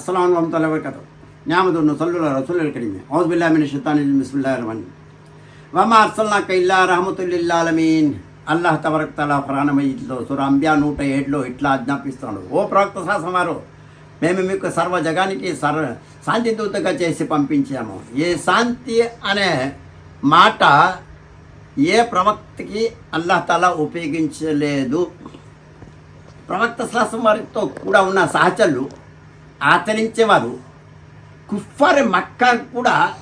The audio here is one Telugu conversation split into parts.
அஸ்லாம் வரமத்துல வரக்கத்தோ ஞாபகம் ஒன்று சொல்லுற சொல்லுற கடிமை ஹவுஸ் பில்லாமின் ஷித்தானில் மிஸ்பில்லா ரமன் வமா அர்சல்னா கைல்லா ரஹமத்துல்லாலமீன் అల్లాహ్ తవరక్తల ప్రాణమయ్యలో సుర అంబ్యా నూట ఏడులో ఇట్లా ఆజ్ఞాపిస్తున్నాడు. ఓ ప్రవక్త శాసన వారు మేము మీకు సర్వ జగానికి సర్వ శాంతి దూతగా చేసి పంపించాము. ఏ శాంతి అనే మాట ఏ ప్రవక్తకి అల్లాహ్ తల ఉపయోగించలేదు. ప్రవక్త శాసం వారితో కూడా ఉన్న సహచరులు ఆచరించేవారు. కుఫర్ మక్క కూడా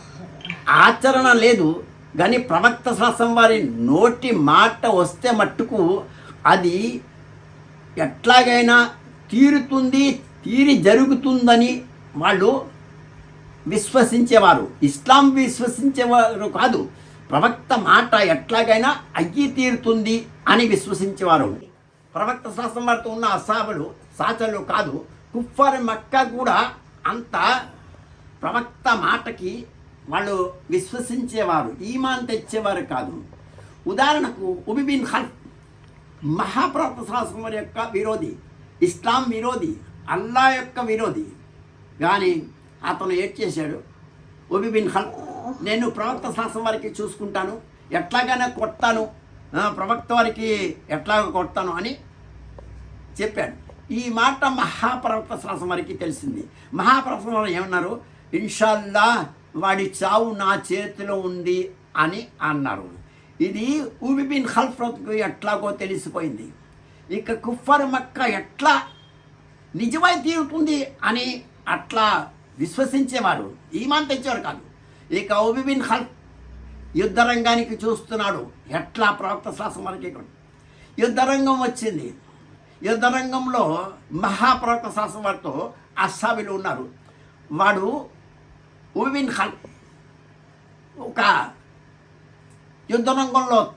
ఆచరణ లేదు. కానీ ప్రవక్త శాస్త్రం వారి నోటి మాట వస్తే మట్టుకు అది ఎట్లాగైనా తీరుతుంది తీరి జరుగుతుందని వాళ్ళు విశ్వసించేవారు. ఇస్లాం విశ్వసించేవారు కాదు. ప్రవక్త మాట ఎట్లాగైనా అయ్యి తీరుతుంది అని విశ్వసించేవారు. ప్రవక్త శాస్త్రం వారితో ఉన్న అసాబులు సాచలు కాదు. కుఫర్ మక్క కూడా అంత ప్రవక్త మాటకి వాళ్ళు విశ్వసించేవారు ఈమాన్ తెచ్చేవారు కాదు. ఉదాహరణకు ఉబిబిన్ హల్ఫ్ మహాప్రవక్త శాస్త్రం వారి యొక్క విరోధి ఇస్లాం విరోధి అల్లా యొక్క విరోధి. కానీ అతను ఏం చేశాడు? ఉబిబిన్ ఖల్ఫ్ నేను ప్రవక్త శాస్త్రం వారికి చూసుకుంటాను ఎట్లాగైనా కొట్టాను ప్రవక్త వారికి ఎట్లాగ కొడతాను అని చెప్పాడు. ఈ మాట మహాప్రవక్త శాస్త్రం వారికి తెలిసింది. మహాప్రవక్త వారు ఏమన్నారు? ఇన్షాల్లా వాడి చావు నా చేతిలో ఉంది అని అన్నారు. ఇది ఉబిబిన్ హల్ఫ్రత్కు ఎట్లాగో తెలిసిపోయింది. ఇక కుఫర్ మక్క ఎట్లా నిజమై తీరుతుంది అని అట్లా విశ్వసించేవారు ఈమాన్ తెచ్చేవారు కాదు. ఇక ఉబిబిన్ హల్ఫ్ యుద్ధరంగానికి చూస్తున్నాడు. ఎట్లా ప్రవక్త శ్వాసం వరకు యుద్ధరంగం వచ్చింది. యుద్ధరంగంలో మహాప్రవక్త శాస్త్రం వారితో అస్సాబీలు ఉన్నారు. వాడు ఉబిన్ ఖల్ ఒక యుద్ధరంగంలో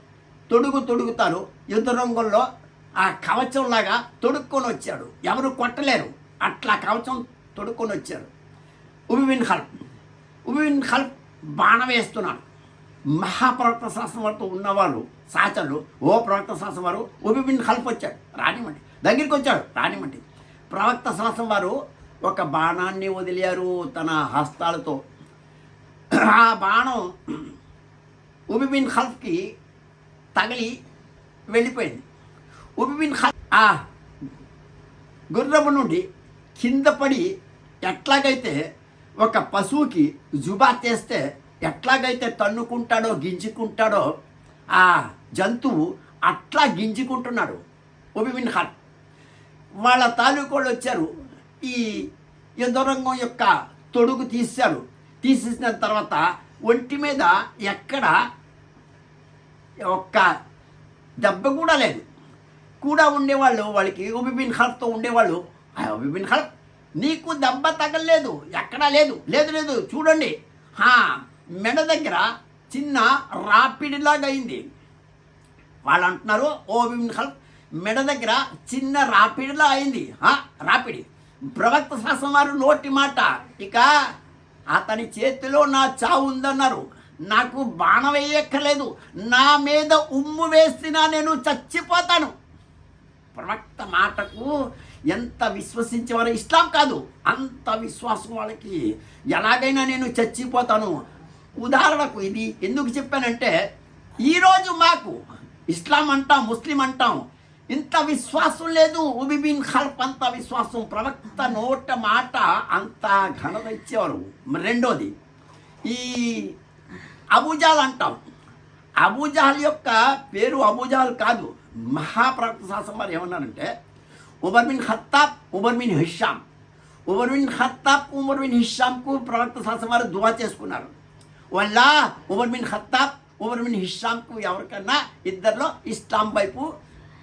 తొడుగు తొడుగుతారు. యుద్ధరంగంలో ఆ కవచంలాగా తొడుక్కొని వచ్చాడు. ఎవరు కొట్టలేరు. అట్లా కవచం తొడుక్కొని వచ్చాడు ఉబిన్ ఖల్ ఉబిన్ ఖల్ బాణం వేస్తున్నాడు. మహాప్రవక్త శాస్త్రం వారితో ఉన్నవాళ్ళు సాచలు ఓ ప్రవక్త శాస్త్రం వారు ఉబిబిన్ ఖల్ఫ్ వచ్చాడు రానివ్వండి. దగ్గరికి వచ్చాడు రానివ్వండి. ప్రవక్త శాస్త్రం వారు ఒక బాణాన్ని వదిలారు తన హస్తాలతో. ఆ బాణం ఉబిబిన్ ఖల్ఫ్కి తగిలి వెళ్ళిపోయింది. ఉబిబిన్ ఖల్ఫ్ ఆ గుర్రము నుండి కింద పడి ఎట్లాగైతే ఒక పశువుకి జుబా చేస్తే ఎట్లాగైతే తన్నుకుంటాడో గింజుకుంటాడో ఆ జంతువు అట్లా గింజుకుంటున్నాడు ఉబిబిన్ ఖల్ఫ్. వాళ్ళ తాలూకోళ్ళు వచ్చారు. ఈ యుద్ధరంగం యొక్క తొడుగు తీశారు. తీసేసిన తర్వాత ఒంటి మీద ఎక్కడ ఒక్క దెబ్బ కూడా లేదు. కూడా ఉండేవాళ్ళు వాళ్ళకి ఒబిబిన్ ఖల్ఫ్తో ఉండేవాళ్ళు. ఆ ఒబిబిన్ ఖల్ఫ్ నీకు దెబ్బ తగలేదు ఎక్కడా లేదు. లేదు లేదు చూడండి. హా మెడ దగ్గర చిన్న రాపిడిలాగా అయింది. వాళ్ళు అంటున్నారు ఓ ఒబిబిన్ మెడ దగ్గర చిన్న రాపిడిలా అయింది. రాపిడి. ప్రవక్త శాస్త్రం వారు నోటి మాట ఇక అతని చేతిలో నా చావు ఉందన్నారు. నాకు బాణం వేయక్కర్లేదు. నా మీద ఉమ్ము వేసినా నేను చచ్చిపోతాను. ప్రవక్త మాటకు ఎంత విశ్వసించేవారు ఇస్లాం కాదు. అంత విశ్వాసం వాళ్ళకి. ఎలాగైనా నేను చచ్చిపోతాను. ఉదాహరణకు ఇది ఎందుకు చెప్పానంటే ఈరోజు మాకు ఇస్లాం అంటాం ముస్లిం అంటాం. ఇంత విశ్వాసం లేదు. ఉబిబిన్ ఖల్ఫ్ అంత విశ్వాసం. ప్రవక్త నోట మాట అంత ఘనత ఇచ్చేవారు. రెండోది ఈ అబుజాల్ అంటాం. అబుజాల్ యొక్క పేరు అబుజాల్ కాదు. మహాప్రవక్త శాస్త్రం వారు ఏమన్నారంటే Umar bin Khattab Umar bin Hisham Umar bin Khattab Umar bin హిషాంకు ప్రవక్త శాస్త్రం వారు దువా చేసుకున్నారు. వల్ల Umar bin Khattab Umar bin హిషాంకు ఎవరికన్నా ఇద్దరిలో ఇస్లాం వైపు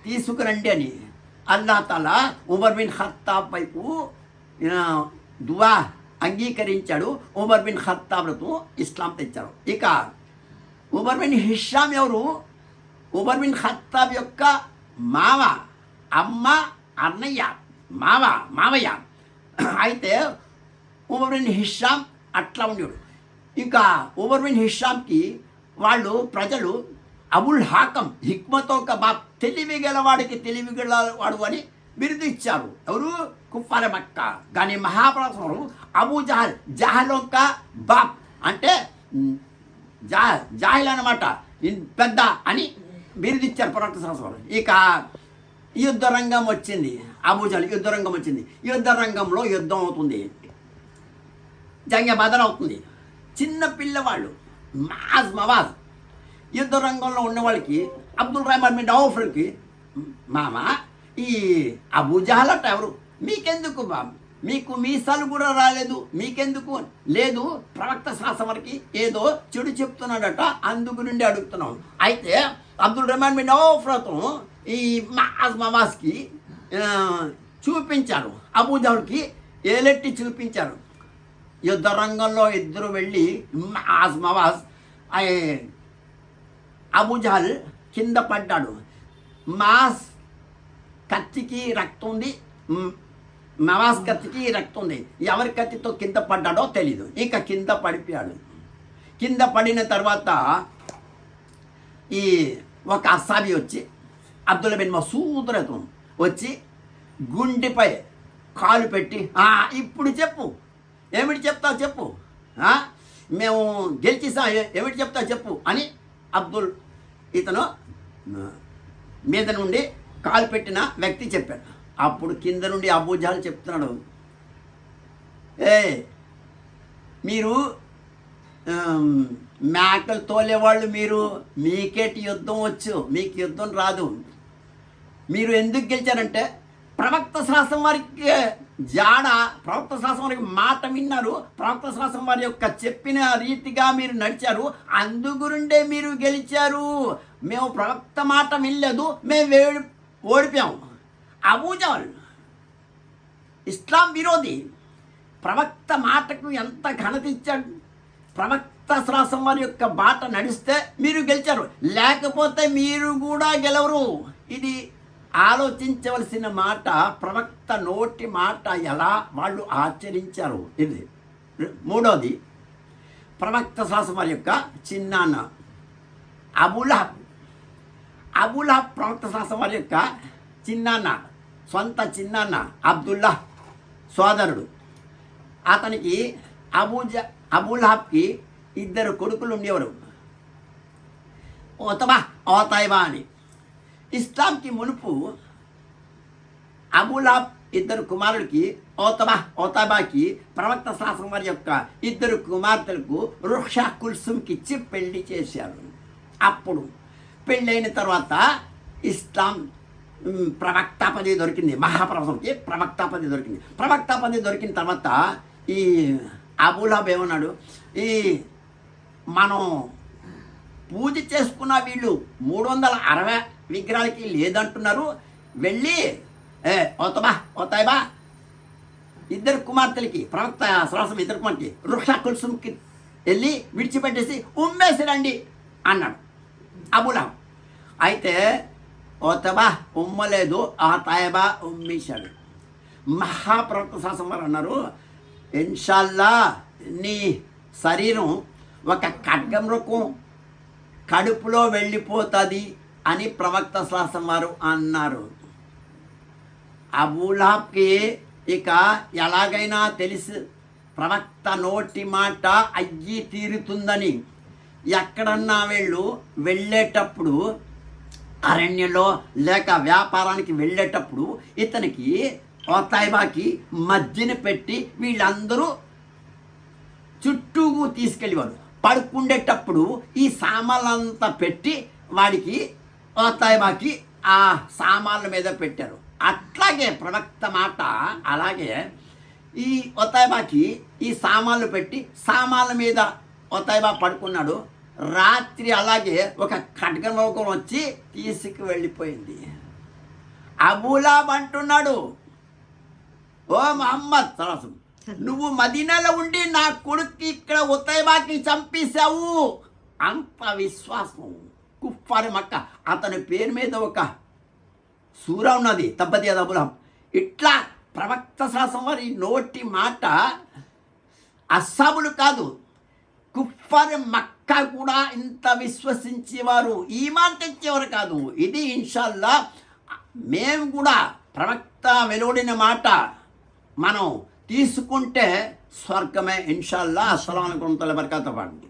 తీసుకురండి అని. అల్లా తల ఉమర్ బిన్ ఖత్తాబ్ వైపు దువా అంగీకరించాడు. ఉమర్ బిన్ ఖత్తాబ్లతో ఇస్లాం తెచ్చారు. ఇక ఉమర్ బిన్ హిషాం ఎవరు? ఉమర్ బిన్ ఖత్తాబ్ యొక్క మావ అమ్మ అన్నయ్య మావ మావయ్య అయితే ఉమర్ బిన్ హిషాం అట్లా ఉండేవాడు ఇంకా ఉమర్ బిన్ హిషాంకి వాళ్ళు ప్రజలు అబుల్ హాకం హిక్మతో కబాబ్ తెలివి గలవాడికి తెలివి గలవాడు అని బిరుదు ఇచ్చారు ఎవరు? కుఫార మక్క. కానీ మహాప్రవక్త అబూ జహల్ జహల్ యొక్క బాప్. అంటే జా జాహిల్ అనమాట పెద్ద అని బిరుదిచ్చారు ప్రవక్త శాస్త్రం ఇక యుద్ధ రంగం వచ్చింది. అబూజల్ యుద్ధ రంగం వచ్చింది. యుద్ధ రంగంలో యుద్ధం అవుతుంది. జంగ బదలు అవుతుంది. చిన్న పిల్లవాళ్ళు మాజ్ మవాజ్ యుద్ధ రంగంలో ఉన్న వాళ్ళకి అబ్దుల్ రహమాన్ బిన్ ఔఫ్కి మామ ఈ అబూజహలట ఎవరు? మీకెందుకు మామ మీకు మీసాలు కూడా రాలేదు మీకెందుకు? లేదు ప్రవక్త శాసనకి ఏదో చెడు చెప్తున్నాడట అందుకు నుండి అడుగుతున్నాం. అయితే అబ్దుల్ రహమాన్ బిన్ ఔఫ్రతం ఈ మాజ్ మవాజ్కి చూపించారు. అబూజహల్కి ఏలెట్టి చూపించారు. యుద్ధ రంగంలో ఇద్దరు వెళ్ళి మాజ్ మవాజ్ అబుజహల్ కింద పడ్డాడు. మాస్ కత్తికి రక్తం ఉంది మ్, నవాజ్ కత్తికి రక్తం ఉంది ఎవరి కత్తితో కింద పడ్డాడో తెలీదు. ఇంకా కింద పడిపోయాడు. కింద పడిన తర్వాత ఈ ఒక అస్సాబి వచ్చి అబ్దుల్ బిన్ మసూద్ వచ్చి గుండెపై కాలు పెట్టి ఇప్పుడు చెప్పు. ఏమిటి చెప్తావు చెప్పు. మేము గెలిచిసా ఏమిటి చెప్తావు చెప్పు అని అబ్దుల్ ఇతను మీద నుండి కాలు పెట్టిన వ్యక్తి చెప్పాడు. అప్పుడు కింద నుండి అబూజాలు చెప్తున్నాడు. ఏ మీరు మేకలు తోలేవాళ్ళు మీరు మీకేటి యుద్ధం వచ్చు మీకు యుద్ధం రాదు. మీరు ఎందుకు గెలిచారంటే ప్రవక్త శాస్త్రం వారికి జాడ ప్రవక్త శాస్త్రం వారికి మాట విన్నారు. ప్రవక్త శాస్త్రం వారి యొక్క చెప్పిన రీతిగా మీరు నడిచారు. అందుగురుండే మీరు గెలిచారు. మేము ప్రవక్త మాట వినలేదు. మేము వేడి ఓడిపోయాము అబూజాల్ ఇస్లాం విరోధి ప్రవక్త మాటకు ఎంత ఘనత ఇచ్చాడు? ప్రవక్త శాస్త్రం వారి యొక్క బాట నడిస్తే మీరు గెలిచారు. లేకపోతే మీరు కూడా గెలవరు. ఇది ఆలోచించవలసిన మాట ప్రవక్త నోటి మాట ఎలా వాళ్ళు ఆచరించారు. ఇది మూడోది ప్రవక్త శ్వాసం వారి యొక్క చిన్నాన్న అబులహబ్. అబులహబ్ ప్రవక్త శ్వాసం వారి యొక్క చిన్నాన్న సొంత చిన్నాన్న అబ్దుల్లా సోదరుడు. అతనికి అబూజ అబుల్హాబ్కి ఇద్దరు కొడుకులు ఉండేవారు. ఓతబా ఓతాయిబా అని. ఇస్లాంకి మునుపు అబులాబ్ ఇద్దరు కుమారుడికి ఓతబా ఓతాబాకి ప్రవక్త శాస్త్రం వారి యొక్క ఇద్దరు కుమార్తెలకు రుక్షా కుల్సుమ్కి ఇచ్చి పెళ్ళి చేశారు. అప్పుడు పెళ్ళైన తర్వాత ఇస్లాం ప్రవక్త పదవి దొరికింది. మహాప్రవక్తకి ప్రవక్త పదవి దొరికింది. ప్రవక్త పదవి దొరికిన తర్వాత ఈ అబులాబ్ ఏమన్నాడు? ఈ మనం పూజ చేసుకున్న వీళ్ళు మూడు వందల అరవై విగ్రహాలకి లేదంటున్నారు. వెళ్ళి ఏ ఓతబా ఓతాయిబా ఇద్దరు కుమార్తెలకి ప్రవక్త శ్వాసం ఇద్దరు కుమార్తెకి వృక్ష కుల్సుంకి వెళ్ళి విడిచిపెట్టేసి ఉమ్మేసి రండి అన్నాడు అబులాం అయితే ఓతబా ఉమ్మలేదు ఆ తాయబా ఉమ్మేశాడు. మహాప్రవక్త శాసం వారు అన్నారు ఇన్షాల్లా నీ శరీరం ఒక ఖడ్గం రకం కడుపులో వెళ్ళిపోతుంది. అని ప్రవక్త శాస్త్రం వారు అన్నారు. అబూలాబ్కి ఇక ఎలాగైనా తెలిసి ప్రవక్త నోటి మాట అయ్యి తీరుతుందని ఎక్కడన్నా వెళ్ళు వెళ్ళేటప్పుడు అరణ్యంలో లేక వ్యాపారానికి వెళ్ళేటప్పుడు ఇతనికి ఓతాయిబాకి మధ్యన పెట్టి వీళ్ళందరూ చుట్టూ తీసుకెళ్ళేవారు. పడుకుండేటప్పుడు ఈ సామాన్లంతా పెట్టి వాడికి ఓతాయిబాకి ఆ సామాన్ల మీద పెట్టారు. అట్లాగే ప్రవక్త మాట అలాగే ఈ ఒతాయిబాకి ఈ సామాన్లు పెట్టి సామాన్ల మీద ఒతాయిబా పడుకున్నాడు. రాత్రి అలాగే ఒక ఖడ్గలోకం వచ్చి తీసుకు వెళ్ళిపోయింది. అబూలాబ్ అంటున్నాడు ఓ మహమ్మద్ సరసం నువ్వు మదీనాలో ఉండి నా కొడుకు ఇక్కడ ఉతైబాకి చంపేశావు. అంత విశ్వాసం. కుఫారి మక్క అతని పేరు మీద ఒక సూర ఉన్నది తబ్బతి అబులం ఇట్లా ప్రవక్త శాసం వారి నోటి మాట అస్సాబులు కాదు కుఫర్ మక్క కూడా ఇంత విశ్వసించేవారు ఈ మాట తెచ్చేవారు కాదు. ఇది ఇన్షాల్లా మేము కూడా ప్రవక్త వెలువడిన మాట మనం తీసుకుంటే స్వర్గమే ఇన్షాల్లా. అస్సలం అనుకుంటున్న బరకాతో. పాడండి